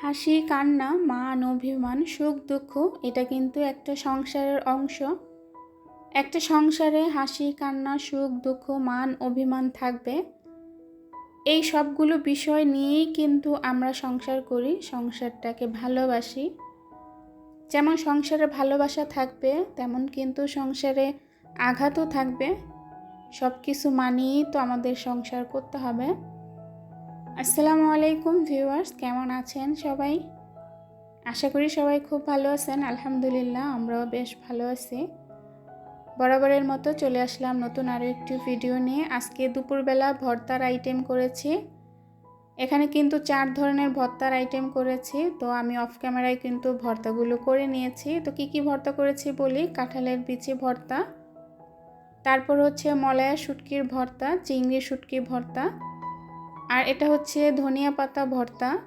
হাসি, কান্না, মান, অভিমান, সুখ, দুঃখ, এটা কিন্তু একটা সংসারের অংশ। একটা সংসারে হাসি, কান্না, সুখ, দুঃখ, মান, অভিমান থাকবে। এই সবগুলো বিষয় নিয়েই কিন্তু আমরা সংসার করি, সংসারটাকে ভালোবাসি। যেমন সংসারে ভালোবাসা থাকবে, তেমন কিন্তু সংসারে আঘাতও থাকবে। সব কিছু মানিয়েই তো আমাদের সংসার করতে হবে। আসসালামু আলাইকুম ভিউয়ার্স, কেমন আছেন সবাই? আশা করি সবাই খুব ভালো আছেন, আলহামদুলিল্লাহ আমরাও বেশ ভালো আছি। বরাবরের মতো চলে আসলাম নতুন আরও একটি ভিডিও নিয়ে। আজকে দুপুরবেলা ভর্তার আইটেম করেছি। এখানে কিন্তু চার ধরনের ভর্তার আইটেম করেছি, তো আমি অফ ক্যামেরায় কিন্তু ভর্তাগুলো করে নিয়েছি। তো কি কি ভর্তা করেছি বলি? কাঁঠালের বিচি ভর্তা, তারপর হচ্ছে মলায়া শুটকির ভর্তা, চিংড়ি শুটকি ভর্তা আর এটা হচ্ছে ধনিয়া পাতা ভর্তা।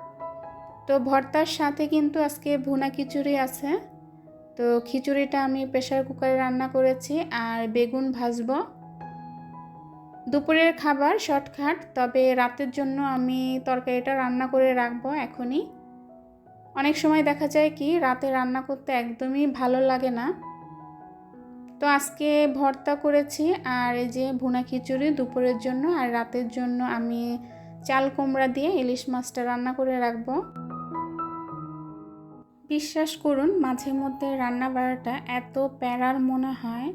তো ভর্তার সাথে কিন্তু আজকে ভুনা খিচুড়ি আছে। তো খিচুড়িটা আমি প্রেশার কুকারে রান্না করেছি আর বেগুন ভাজবো। দুপুরের খাবার শর্টকাট, তবে রাতের জন্য আমি তরকারিটা রান্না করে রাখব এখনই। অনেক সময় দেখা যায় কি, রাতে রান্না করতে একদমই ভালো লাগে না। তো আজকে ভর্তা করেছি আর এই যে ভুনা খিচুড়ি দুপুরের জন্য আর রাতের জন্য আমি চাল কুমড়া দিয়ে ইলিশ মাছটা রান্না করে রাখব। বিশ্বাস করুন, মাঝে মধ্যে রান্না বাড়াটা এত প্যারার মনে হয়।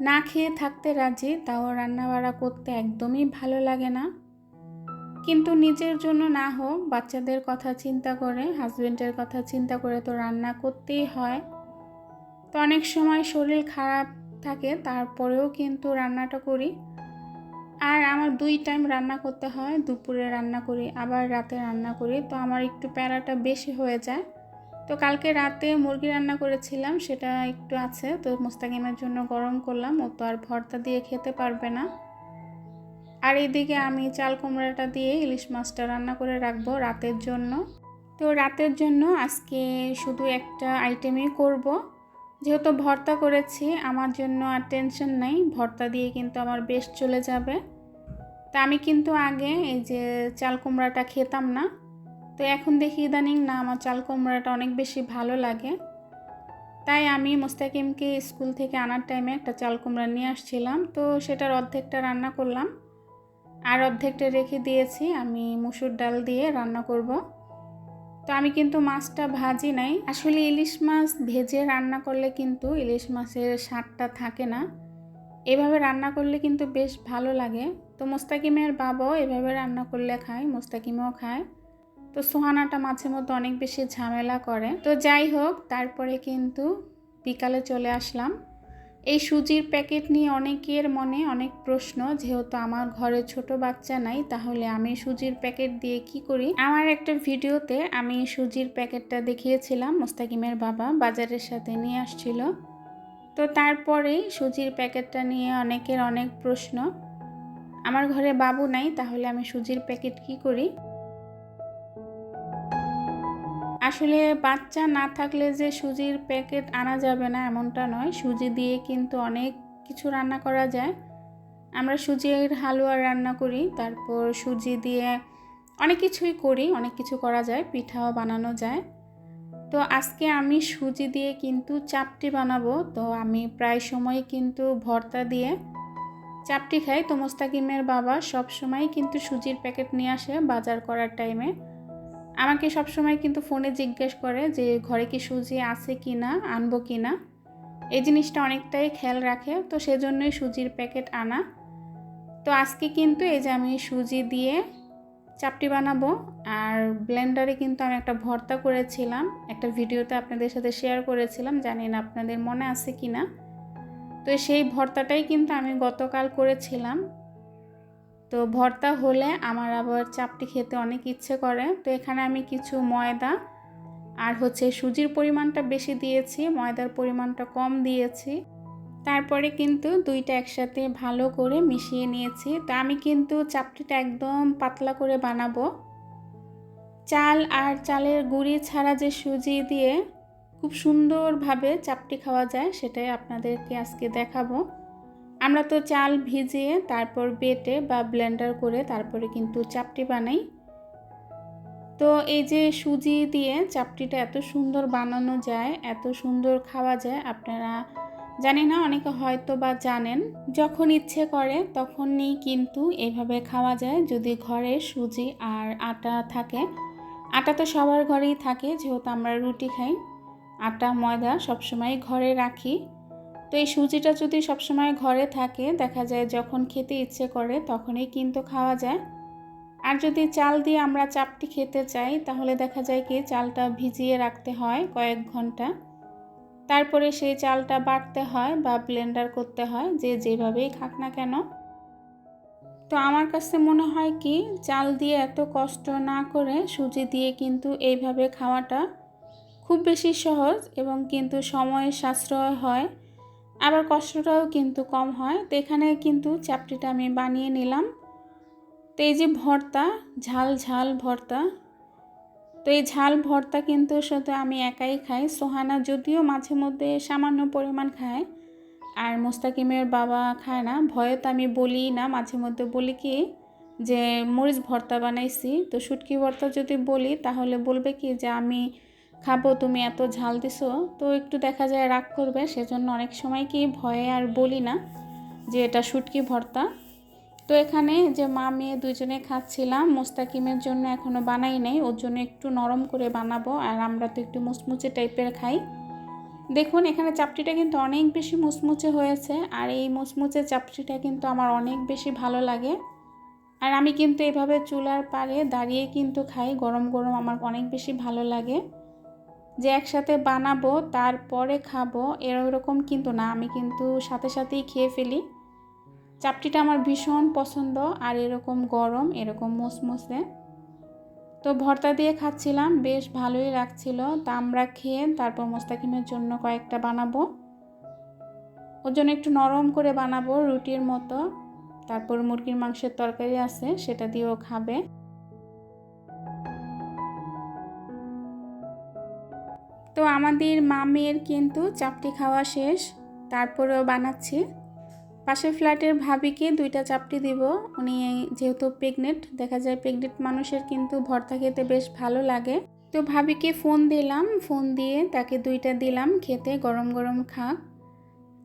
না খেয়ে থাকতে রাজি, তাও রান্না বাড়া করতে একদমই ভালো লাগে না। কিন্তু নিজের জন্য না হোক, বাচ্চাদের কথা চিন্তা করে হাজব্যান্ডের কথা চিন্তা করে তো রান্না করতেই হয়। তো অনেক সময় শরীর খারাপ থাকে, তারপরেও কিন্তু রান্নাটা করি। আর আমার দুই টাইম রান্না করতে হয়, দুপুরে রান্না করি, আবার রাতে রান্না করি। তো আমার একটু প্যারাটা বেশি হয়ে যায়। তো কালকে রাতে মুরগি রান্না করেছিলাম, সেটা একটু আছে। তো মোস্তাকিমের জন্য গরম করলাম, ও তো আর ভর্তা দিয়ে খেতে পারবে না। আর এইদিকে আমি চাল কুমড়াটা দিয়ে ইলিশ মাছটা রান্না করে রাখব রাতের জন্য। তো রাতের জন্য আজকে শুধু একটা আইটেমই করব। যেহেতু ভর্তা করেছি, আমার জন্য আর টেনশন নাই। ভর্তা দিয়ে কিন্তু আমার বেশ চলে যাবে। তা আমি কিন্তু আগে এই যে চাল কুমড়াটা খেতাম না। তো এখন দেখি ইদানিং না, আমার চাল কুমড়াটা অনেক বেশি ভালো লাগে। তাই আমি মোস্তাকিমকে স্কুল থেকে আনার টাইমে একটা চাল কুমড়া নিয়ে আসছিলাম। তো সেটার অর্ধেকটা রান্না করলাম। আর অর্ধেকটা রেখে দিয়েছি। আমি মুসুর ডাল দিয়ে রান্না করব। তো আমি কিন্তু মাছটা ভাজি নাই। আসলে ইলিশ মাছ ভেজে রান্না করলে কিন্তু ইলিশ মাছের স্বাদটা থাকে না। এভাবে রান্না করলে কিন্তু বেশ ভালো লাগে। তো মোস্তাকিমের বাবাও এভাবে রান্না করলে খায়, মোস্তাকিমও খায়। তো সোহানাটা মাঝে মধ্যে অনেক বেশি ঝামেলা করে। তো যাই হোক, তারপরে কিন্তু বিকালে চলে আসলাম। এই সুজির প্যাকেট নিয়ে অনেকের মনে অনেক প্রশ্ন, যেহেতু আমার ঘরে ছোট বাচ্চা নাই, তাহলে আমি সুজির প্যাকেট দিয়ে কি করি? আমার একটা ভিডিওতে আমি সুজির প্যাকেটটা দেখিয়েছিলাম, মোস্তাকিমের বাবা বাজারের সাথে নিয়ে আসছিল। তো তারপরেই সুজির প্যাকেটটা নিয়ে অনেকের অনেক প্রশ্ন। আমার ঘরে বাবু নাই, তাহলে আমি সুজির প্যাকেট কি করি? আসলে বাচ্চা না থাকলে যে সুজির প্যাকেট আনা যাবে না এমনটা নয়। সুজি দিয়ে কিন্তু অনেক কিছু রান্না করা যায়। আমরা সুজির হালুয়া রান্না করি, তারপর সুজি দিয়ে অনেক কিছুই করি, অনেক কিছু করা যায়, পিঠাও বানানো যায়। তো আজকে আমি সুজি দিয়ে কিন্তু চাপটি বানাবো। তো আমি প্রায় সময় কিন্তু ভর্তা দিয়ে চাপটি খাই। তো মোস্তাকিমের বাবা সব সময় কিন্তু সুজির প্যাকেট নিয়ে আসে বাজার করার টাইমে। আমাকে সবসময় কিন্তু ফোনে জিজ্ঞেস করে যে, ঘরে কি সুজি আছে কি না আনব কি না এই জিনিসটা অনেকটাই খেয়াল রাখে। তো সেজন্যই সুজির প্যাকেট আনা। তো আজকে কিন্তু এই যে আমি সুজি দিয়ে চাপটি বানাবো, আর ব্লেন্ডারে কিন্তু আমি একটা ভর্তা করেছিলাম। একটা ভিডিওতে আপনাদের সাথে শেয়ার করেছিলাম, জানি না আপনাদের মনে আছে কি না তো সেই ভর্তাটাই কিন্তু আমি গতকাল করেছিলাম। তো ভর্তা হলে আমার আবার চাপটি খেতে অনেক ইচ্ছে করে। তো এখানে আমি কিছু ময়দা আর হচ্ছে সুজির পরিমাণটা বেশি দিয়েছি, ময়দার পরিমাণটা কম দিয়েছি। তারপরে কিন্তু দুইটা একসাথে ভালো করে মিশিয়ে নিয়েছি। তো আমি কিন্তু চাপটিটা একদম পাতলা করে বানাবো। চাল আর চালের গুঁড়ি ছাড়া যে সুজি দিয়ে খুব সুন্দরভাবে চাপটি খাওয়া যায়, সেটাই আপনাদেরকে আজকে দেখাবো। আমরা তো চাল ভিজিয়ে তারপর বেটে বা ব্লেন্ডার করে তারপরে কিন্তু চাপটি বানাই। তো এই যে সুজি দিয়ে চাপটিটা এত সুন্দর বানানো যায়, এত সুন্দর খাওয়া যায়, আপনারা জানি না, অনেকে হয়তো বা জানেন, যখন ইচ্ছে করে তখনই কিন্তু এইভাবে খাওয়া যায়। যদি ঘরে সুজি আর আটা থাকে, আটা তো সবার ঘরেই থাকে, যেহেতু আমরা রুটি খাই, আটা, ময়দা সবসময় ঘরে রাখি। তো এই সুজিটা যদি সবসময় ঘরে থাকে, দেখা যায় যখন খেতে ইচ্ছে করে তখনই কিন্তু খাওয়া যায়। আর যদি চাল দিয়ে আমরা চাপটি খেতে চাই, তাহলে দেখা যায় কি চালটা ভিজিয়ে রাখতে হয় কয়েক ঘণ্টা। তারপরে সেই চালটা বাটতে হয় বা ব্লেন্ডার করতে হয়, যে যেভাবেই খাক না কেন। তো আমার কাছে মনে হয় কি, চাল দিয়ে এত কষ্ট না করে সুজি দিয়ে কিন্তু এইভাবে খাওয়াটা খুব বেশি সহজ এবং কিন্তু সময় সাশ্রয় হয়। আবার কষ্টটাও কিন্তু কম হয়। তো এখানে কিন্তু চাপটিটা আমি বানিয়ে নিলাম। তো এই যে ভর্তা, ঝাল ঝাল ভর্তা। তো এই ঝাল ভর্তা কিন্তু শুধু আমি একাই খাই। সোহানা যদিও মাঝে মধ্যে সামান্য পরিমাণ খায়। আর মোস্তাকিমের বাবা খায় না। ভয়ে তো আমি বলি না, মাঝে মধ্যে বলি কি যে, মরিচ ভর্তা বানাইছি। তো শুটকি ভর্তা যদি বলি, তাহলে বলবে কি যে, আমি খাব, তুমি এত ঝাল দিছো, তো একটু দেখা যায় রাগ করবে, সেজন্য অনেক সময় কি ভয়ে আর বলি না যে এটা শুটকি ভর্তা। তো এখানে যে মা, মেয়ে দুজনে খাচ্ছিলাম, মোস্তাকিমের জন্য এখনও বানাই নেই, ওর জন্য একটু নরম করে বানাবো, আর আমরা তো একটু মুচমুচে টাইপের খাই। দেখুন, এখানে চাপটিটা কিন্তু অনেক বেশি মুচমুচে হয়েছে, আর এই মুচমুচে চাপটিটা কিন্তু আমার অনেক বেশি ভালো লাগে। আর আমি কিন্তু এভাবে চুলার পাড়ে দাঁড়িয়ে কিন্তু খাই, গরম গরম আমার অনেক বেশি ভালো লাগে। যে একসাথে বানাবো, তারপরে খাব, এরকম কিন্তু না। আমি কিন্তু সাথে সাথেই খেয়ে ফেলি। চাপটিটা আমার ভীষণ পছন্দ, আর এরকম গরম, এরকম মুসমুসে। তো ভর্তা দিয়ে খাচ্ছিলাম, বেশ ভালোই লাগছিল। তা আমরা খেয়ে তারপর মোস্তাকিমের জন্য কয়েকটা বানাবো। ওর জন্য একটু নরম করে বানাবো রুটির মতো। তারপর মুরগির মাংসের তরকারি আছে, সেটা দিয়েও খাবে। তো আমাদের মামের কিন্তু চাপটি খাওয়া শেষ, তারপরেও বানাচ্ছি। পাশের ফ্ল্যাটের ভাবিকে দুইটা চাপটি দিব। উনি যেহেতু প্রেগনেন্ট, দেখা যায় প্রেগনেন্ট মানুষের কিন্তু ভর্তা খেতে বেশ ভালো লাগে। তো ভাবিকে ফোন দিলাম, ফোন দিয়ে তাকে দুইটা দিলাম, খেতে গরম গরম খাক।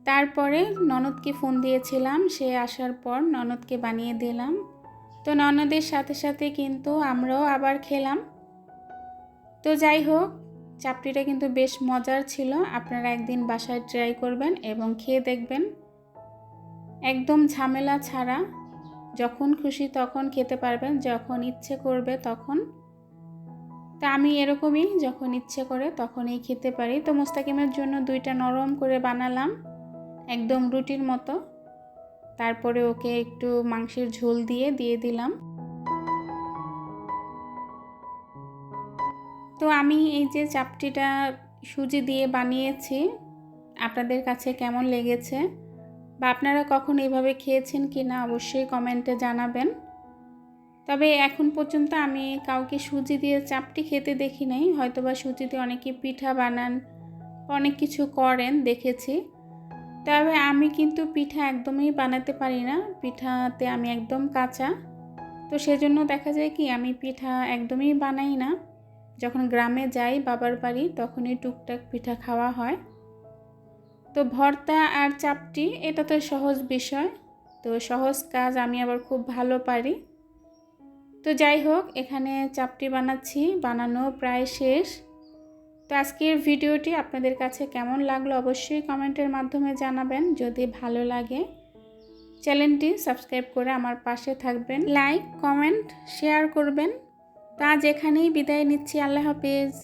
তারপরে ননদকে ফোন দিয়েছিলাম, সে আসার পর ননদকে বানিয়ে দিলাম। তো ননদের সাথে সাথে কিন্তু আমরাও আবার খেলাম। তো যাই হোক চাপটিটা কিন্তু বেশ মজার ছিল। আপনারা একদিন বাসায় ট্রাই করবেন এবং খেয়ে দেখবেন। একদম ঝামেলা ছাড়া, যখন খুশি তখন খেতে পারবেন, যখন ইচ্ছে করবে তখন। তা আমি এরকমই, যখন ইচ্ছে করে তখনই খেতে পারি। তো মোস্তাকিমের জন্য দুইটা নরম করে বানালাম, একদম রুটির মতো। তারপরে ওকে একটু মাংসের ঝোল দিয়ে দিয়ে দিলাম। তো আমি এই যে চাপটিটা সুজি দিয়ে বানিয়েছি, আপনাদের কাছে কেমন লেগেছে বা আপনারা কখন এইভাবে খেয়েছেন কি না অবশ্যই কমেন্টে জানাবেন। তবে এখন পর্যন্ত আমি কাউকে সুজি দিয়ে চাপটি খেতে দেখি নাই হয়তো বা সুজি দিয়ে অনেকে পিঠা বানান, অনেক কিছু করেন, দেখেছি। তবে আমি কিন্তু পিঠা একদমই বানাতে পারি না, পিঠাতে আমি একদম কাঁচা। তো সেজন্য দেখা যায় কি, আমি পিঠা একদমই বানাই না। যখন গ্রামে যাই বাবার বাড়ি, তখনই টুকটাক পিঠা খাওয়া হয়। তো ভর্তা আর চাপটি, এটা তো সহজ বিষয়। তো সহজ কাজ, আমি আবার খুব ভালো পারি। তো যাই হোক, এখানে চাপটি বানাচ্ছি, বানানো প্রায় শেষ। তো আজকের ভিডিওটি আপনাদের কাছে কেমন লাগল অবশ্যই কমেন্টের মাধ্যমে জানাবেন, যদি ভালো লাগে। চ্যানেলটি সাবস্ক্রাইব করে আমার পাশে থাকবেন। লাইক, কমেন্ট, শেয়ার করবেন। তা যেখানেই বিদায় নিচ্ছি আল্লাহ হাফিজ।